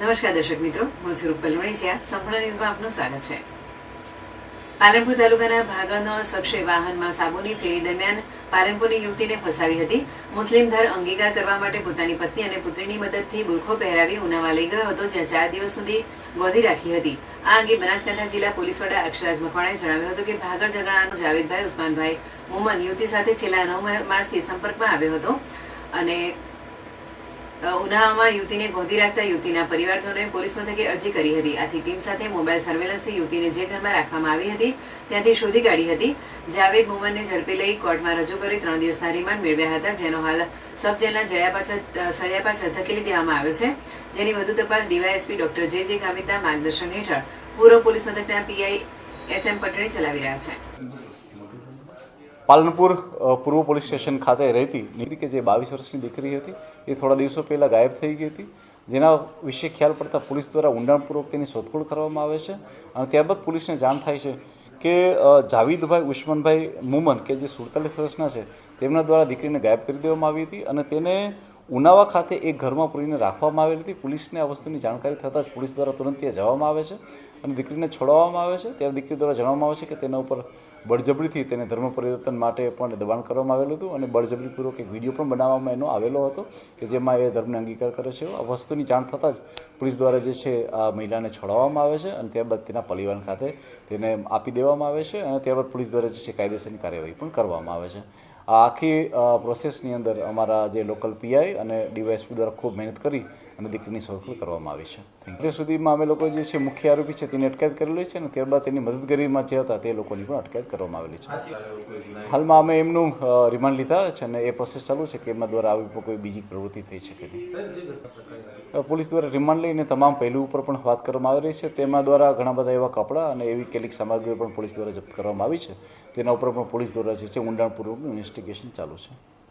નમસ્કાર દર્શક મિત્રો, હું છું રૂપલ સંપૂર્ણ ન્યૂઝમાં આપનું સ્વાગત છે. પાલનપુર તાલુકાના ભાગળનો શખ્સે વાહનમાં સાબુની ફેરી દરમિયાન પાલનપુરની યુવતીને ફસાવી હતી. મુસ્લિમ ધર અંગીકાર કરવા માટે પોતાની પત્ની અને પુત્રીની મદદથી બુરખો પહેરાવી ઉનામાં લઈ ગયો હતો, જ્યાં ચાર દિવસ સુધી ગોધી રાખી હતી. આ અંગે બનાસકાંઠા જિલ્લા પોલીસ વડા અક્ષરાજ મકવાણાએ જણાવ્યું હતું કે ભાગળ ઝઘડાનો જાવેદભાઈ ઉસ્માનભાઈ મોમન યુવતી સાથે છેલ્લા નવ માસથી સંપર્કમાં આવ્યો હતો અને ઉનાવામાં યુવતીને ગોંધી રાખતા યુવતીના પરિવારજનોએ પોલીસ મથકે અરજી કરી હતી. આથી ટીમ સાથે મોબાઈલ સર્વેલન્સથી યુવતીને જે ઘરમાં રાખવામાં આવી હતી, ત્યાંથી શોધી કાઢી હતી. જાવેદ મોમનને ઝડપી લઈ કોર્ટમાં રજૂ કરી ત્રણ દિવસના રિમાન્ડ મેળવ્યા હતા, જેનો હાલ સબ જેલના જડ્યા પાછળ સળિયા પાછળ ધકેલી દેવામાં આવ્યો છે. જેની વધુ તપાસ ડીવાયએસપી ડોક્ટર જે જે ગામિતના માર્ગદર્શન હેઠળ પૂર્વ પોલીસ મથકના પીઆઈ એસ એમ પટેલ ચલાવી રહ્યા છે. પાલનપુર પૂર્વ પોલીસ સ્ટેશન ખાતે રહેતી દીકરી કે જે બાવીસ વર્ષની દીકરી હતી, એ થોડા દિવસો પહેલાં ગાયબ થઈ ગઈ હતી. જેના વિશે ખ્યાલ પડતા પોલીસ દ્વારા ઊંડાણપૂર્વક તેની શોધખોળ કરવામાં આવે છે અને ત્યારબાદ પોલીસને જાણ થાય છે કે જાવીદભાઈ, ઉસ્માનભાઈ મુમન, કે જે સુડતાલીસ વર્ષના છે, તેમના દ્વારા દીકરીને ગાયબ કરી દેવામાં આવી હતી અને તેને ઉનાવા ખાતે એક ઘરમાં પૂરીને રાખવામાં આવેલી હતી. પોલીસને આ વસ્તુની જાણકારી થતાં જ પોલીસ દ્વારા તુરંત ત્યાં જવામાં આવે છે અને દીકરીને છોડાવવામાં આવે છે. ત્યારે દીકરી દ્વારા જણાવવામાં આવે છે કે તેના ઉપર બળજબરીથી તેને ધર્મ પરિવર્તન માટે પણ દબાણ કરવામાં આવેલું હતું અને બળજબરીપૂર્વક એક વીડિયો પણ બનાવવામાં એનો આવેલો હતો કે જેમાં એ ધર્મને અંગીકાર કરે છે. આ વસ્તુની જાણ થતાં જ પોલીસ દ્વારા જે છે આ મહિલાને છોડાવવામાં આવે છે અને ત્યારબાદ તેના પરિવાર ખાતે તેને આપી દેવામાં આવે છે અને ત્યારબાદ પોલીસ દ્વારા જે છે કાયદેસરની કાર્યવાહી પણ કરવામાં આવે છે. આ આખી પ્રોસેસની અંદર અમારા જે લોકલ પીઆઈ અને ડીવાયએસપી દ્વારા ખૂબ મહેનત કરી અને દીકરીની શોધખોળ કરવામાં આવી છે. અત્યાર સુધીમાં અમે લોકો જે છે મુખ્ય આરોપી છે તેની અટકાયત કરેલી છે અને ત્યારબાદ તેની મદદગરીમાં જે હતા તે લોકોની પણ અટકાયત કરવામાં આવેલી છે. હાલમાં અમે એમનું રિમાન્ડ લીધા છે અને એ પ્રોસેસ ચાલુ છે કે એમના દ્વારા આવી કોઈ બીજી પ્રવૃત્તિ થઈ શકે નહીં. પોલીસ દ્વારા રિમાન્ડ લઈને તમામ પહેલું ઉપર પણ વાત કરવામાં આવી રહી છે. તેમાં દ્વારા ઘણા બધા એવા કપડાં અને એવી કેટલીક સામગ્રી પણ પોલીસ દ્વારા જપ્ત કરવામાં આવી છે. તેના ઉપર પણ પોલીસ દ્વારા જે છે ઊંડાણપૂર્વકનું ઇન્વેસ્ટિગેશન ચાલુ છે.